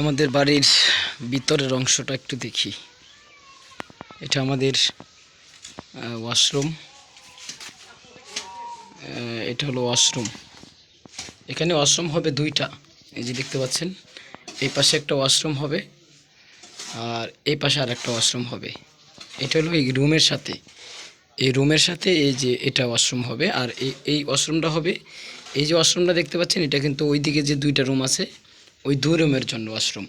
আমাদের বাড়ির ভিতরের অংশটা একটু দেখি। এটা আমাদের ওয়াশরুম এটা হলো ওয়াশরুম এখানে ওয়াশরুম হবে দুইটা, এই যে দেখতে পাচ্ছেন। এই পাশে একটা ওয়াশরুম হবে, আর এই পাশে আর একটা ওয়াশরুম হবে। এটা হলো এই রুমের সাথে। এই রুমের সাথে এই যে এটা ওয়াশরুম হবে, আর এই এই ওয়াশরুমটা হবে, এই যে ওয়াশরুমটা দেখতে পাচ্ছেন, এটা কিন্তু ওইদিকে যে দুইটা রুম আছে ওই দুই রুমের জন্য ওয়াশরুম।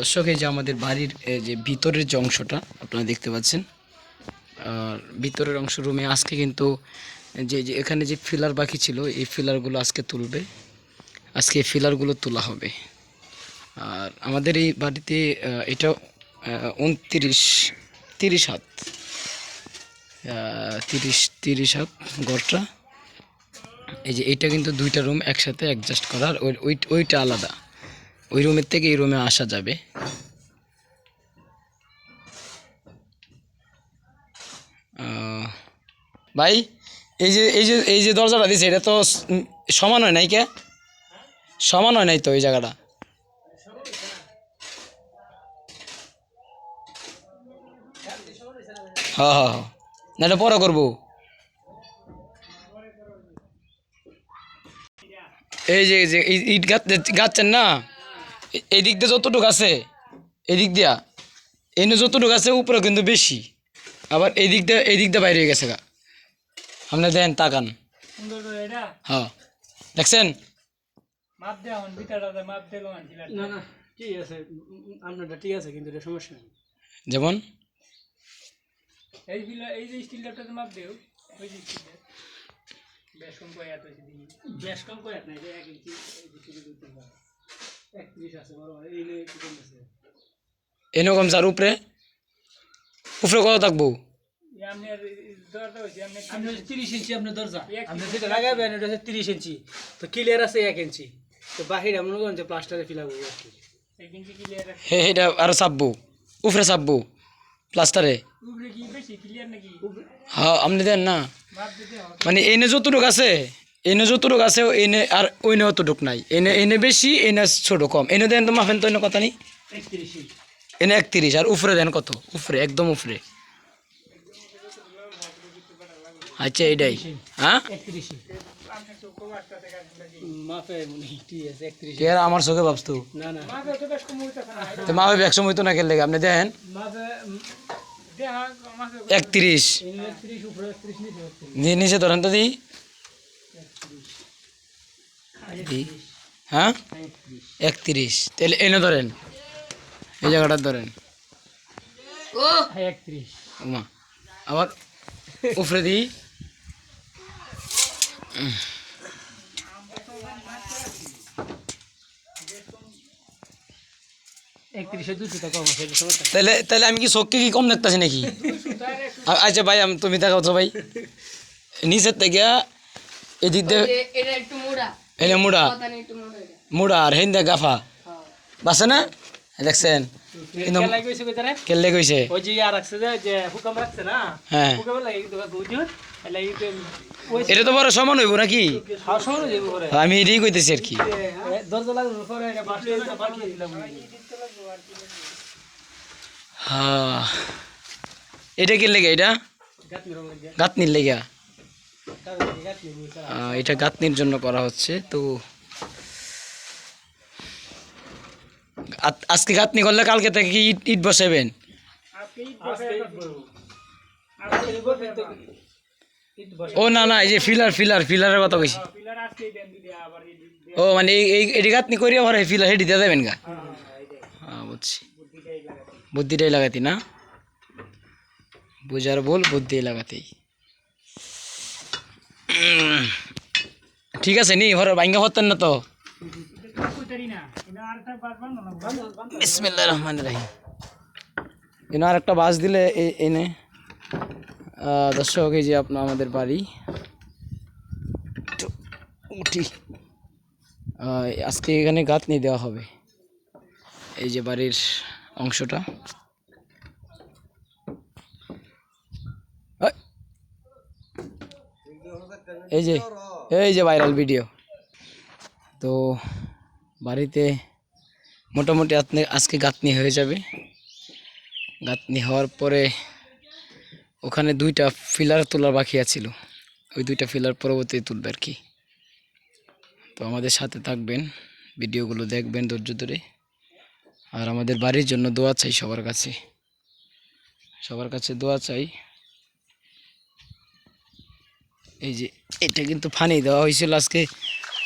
দর্শক, এই যে আমাদের বাড়ির যে ভিতরের যে অংশটা, আপনারা দেখতে পাচ্ছেন। আর ভিতরের অংশ রুমে আজকে কিন্তু যে যে এখানে যে ফিলার বাকি ছিল, এই ফিলারগুলো আজকে তুলবে। আজকে এই ফিলারগুলো তোলা হবে। আর আমাদের এই বাড়িতে এটা উনত্রিশ, তিরিশ হাত। তিরিশ তিরিশ হাত ঘরটা এই যে এইটা কিন্তু দুইটা রুম একসাথে অ্যাডজাস্ট করার, ওই, ওই- ওইটা আলাদা। ওই রুমের থেকে এই রুমে আসা যাবে। ভাই, এই যে এই যে এই যে দরজাটা দিছে, এটা তো সমান হয় নাই কে? সমান হয় নাই তো এই জায়গাটা? হ্যাঁ হ্যাঁ হ্যাঁ। না, এটা পরে করব। এই যে এই যে এই ইট গাছ গাচ্ছেন না? এই দিক দিয়ে যতটুক আছে এই দিক দিয়া এনে যতটুক আছে উপরে কিন্তু বেশি। আবার এই দিক দিয়ে এই দিক দিয়ে বাইরে হয়ে গেছে গা। আপনি দেন তাকান। সুন্দর হ্যাঁ। দেখছেন? মাপ দেওয়া হন ভিতরটা মাপ দিল না না ঠিক আছে। আপনারটা ঠিক আছে কিন্তু এটা সমস্যা নেই। যেমন? এই এই যে স্টিলটা মাপ দেও। ওই যে স্টিলটা বেশ কম কয় এত দিন। বেশ কম করে না এটা এক ইঞ্চি এই দিকে দুই তিন বার। একত্রিশ আছে বড় এই নিয়ে একটু কম আছে। এরকম যার উপরে? উপরে কত থাকব? তিরিশ ইঞ্চি। আপনার দরজা। আপনি যেটা লাগাবেন হচ্ছে তিরিশ ইঞ্চি। তো ক্লিয়ার আছে এক ইঞ্চি। তো বাহিরে মনে করেন যে প্লাস্টারে ফিলাবো আর কি। হে এটা আরও চাপবো উপরে চাপবো প্লাস্টারে উপরে কি বেশি ক্লিয়ার নাকি? হ্যাঁ আপনি দেন না। মানে এনে যতটুকু আছে এনে যতটুকু আছে এনে আর ওইনে অতটুক নাই। এনে এনে বেশি এনে ছোট কম। এনে দেন তো মাফেন তো এনে কথা নেই? এনে একত্রিশ আর উপরে দেন কত? উপরে একদম উপরে। আচ্ছা এইটাই। হ্যাঁ? আমার চোখে মাপে তো মা একশো মতো না খেলে আপনি দেখেন। মাপে একত্রিশ। উপরে নিচে ধরেন তো দি। হ্যাঁ? একত্রিশ। তাহলে এনে ধরেন। এই জায়গাটা ধরেন। একত্রিশ আবার উপরে দিই একত্রিশে দুশো টাকা কম আছে এটা সমস্যা নেই। তাহলে তাহলে আমি কি চোখকে কি কম দেখতেছি নাকি? আচ্ছা ভাই আমি তুমি দেখাও তো ভাই। নিচের থেকে এদিক দিয়ে এটা একটু মোড়া। মুড়া। আর হেন্দা গাফা। বাসে না? দেখছেন? কেলে কইছে ওই যে রাখছে যে যে হুকাম রাখছে না? হ্যাঁ। এটা তো বড় সমান হইব নাকি? করে আমি এটাই কইতেছি আর কি। দিলাম হ্যাঁ। এটা কি লেগে এটা? গাঁতনির লেগা। এটা গাঁতনির জন্য করা হচ্ছে তো আজকে গাঁতনি করলে কালকে থেকে কি ইট ইট বসাবেন ও, না না, এই যে ফিলার ফিলার ফিলারের কথা কইছি। ও মানে এই এটি গাঁতনি করিয়া ভরে ফিলার হেঁটে দিয়ে দেবেন গা? হ্যাঁ বুঝছি। বুদ্ধিটাই লাগাতি, না? বুঝার বল বুদ্ধি লাগাতেই ঠিক আছে, নি ঘরে ভাঙ্গা হতেন না তো? রহমান রাহিম। এনে আর একটা বাস দিলে এনে। দর্শক, এই যে আপনার আমাদের বাড়ি। উঠি। আজকে এখানে গাঁথনি দেওয়া হবে। এই যে বাড়ির অংশটা। এই। যে এই যে ভাইরাল ভিডিও তো বাড়িতে মোটামুটি আজকে গাঁথনি হয়ে যাবে। গাঁথনি হওয়ার পরে ওখানে দুইটা ফিলার তোলার বাকি আছিল। ওই দুইটা ফিলার পরবর্তী তুলবে আর কি। তো আমাদের সাথে থাকবেন, ভিডিওগুলো দেখবেন ধৈর্য ধরে। আর আমাদের বাড়ির জন্য দোয়া চাই সবার কাছে। সবার কাছে দোয়া চাই। এই যে, এটা কিন্তু পানি দেওয়া হয়েছিল আজকে।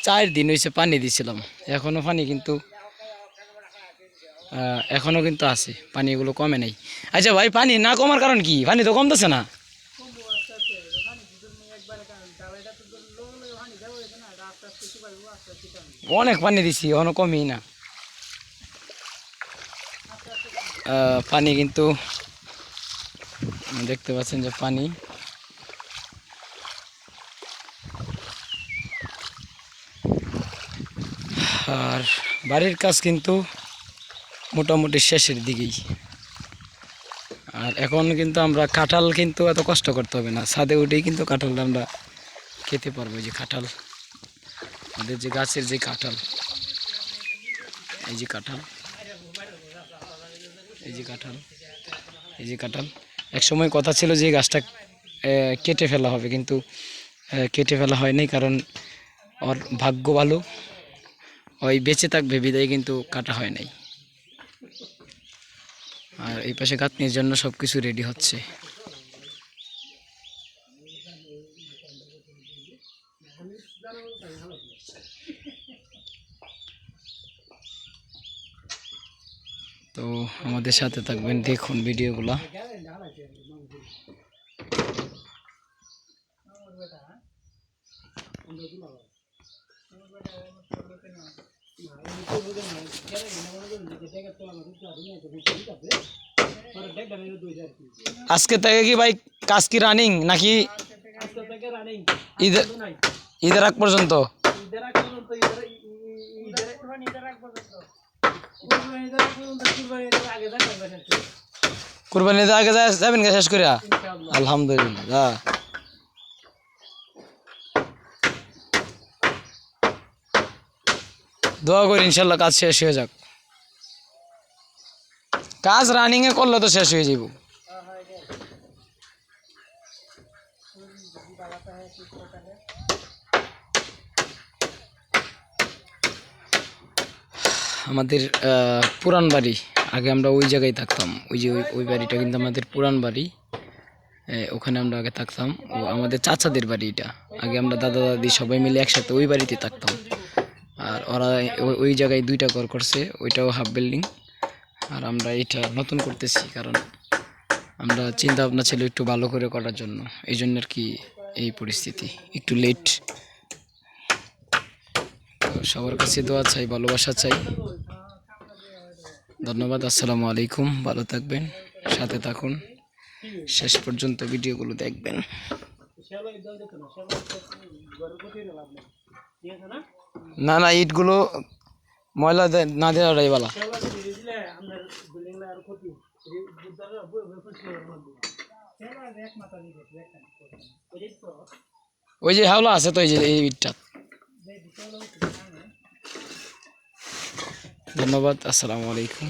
চার দিন হয়েছে পানি দিছিলাম। এখনও পানি কিন্তু আহ, এখনও কিন্তু আছে পানি এগুলো কমে নাই। আচ্ছা ভাই পানি না কমার কারণ কি? পানি তো কমতেছে না। অনেক পানি দিছি এখনও কমই না। পানি কিন্তু দেখতে পাচ্ছেন যে পানি। আর বাড়ির কাজ কিন্তু মোটামুটি শেষের দিকেই। আর এখন কিন্তু আমরা কাঁঠাল কিন্তু এত কষ্ট করতে হবে না। ছাদে উঠেই কিন্তু কাঁঠালটা আমরা খেতে পারব যে কাঁঠাল। আমাদের যে গাছের যে কাঁঠাল, এই যে কাঁঠাল, এই যে কাঁঠাল, এই যে কাঁঠাল। এক সময় কথা ছিল যে গাছটা কেটে ফেলা হবে কিন্তু কেটে ফেলা হয়নি কারণ ওর ভাগ্য ভালো। ওই বেঁচে থাকবে, বিদায় কিন্তু কাটা হয় নাই। আর এই পাশে গাঁথনির জন্য সব কিছু রেডি হচ্ছে। তো আমাদের সাথে থাকবেন, দেখুন ভিডিওগুলো। আজকে থেকে কি ভাই কাজ কি রানিং নাকি ঈদের ঈদের আগ পর্যন্ত? ঈদের আগ পর্যন্ত ঈদের ঈদের কুরবানি ঈদের আগ পর্যন্ত কুরবানি ঈদের আগ পর্যন্ত কুরবানি ঈদের আগে যাবেন কুরবানি ঈদের আগে যা- যাবেন কে শেষ করে ইনশাআল্লাহ আলহামদুলিল্লাহ যা। দোয়া করি ইনশাল্লাহ কাজ শেষ হয়ে যাক। কাজ রানিং এ করলে তো শেষ হয়ে যাব আমাদের পুরান বাড়ি, আগে আমরা ওই জায়গায় থাকতাম। ওই যে ওই- ওই বাড়িটা কিন্তু আমাদের পুরান বাড়ি। ওখানে আমরা আগে থাকতাম। ও আমাদের চাচাদের বাড়ি এটা। আগে আমরা দাদা দাদি সবাই মিলে একসাথে ওই বাড়িতে থাকতাম। আর ওরা ওই- জায়গায় দুইটা ঘর করছে, ওইটাও হাফ বিল্ডিং আর আমরা এটা নতুন করতেছি কারণ আমরা চিন্তা ভাবনা ছিল একটু ভালো করে করার জন্য। এই জন্য আর কি এই পরিস্থিতি। একটু লেট সবার কাছে দোয়া চাই, ভালোবাসা চাই। ধন্যবাদ, আসসালামু আলাইকুম। ভালো থাকবেন, সাথে থাকুন। শেষ পর্যন্ত ভিডিওগুলো দেখবেন। না? না না, ইটগুলো ময়লা না দেখেন ওই ওই যে হাওলা আছে তো, এই যে, এই ইটটা। ধন্যবাদ, আসসালামু আলাইকুম।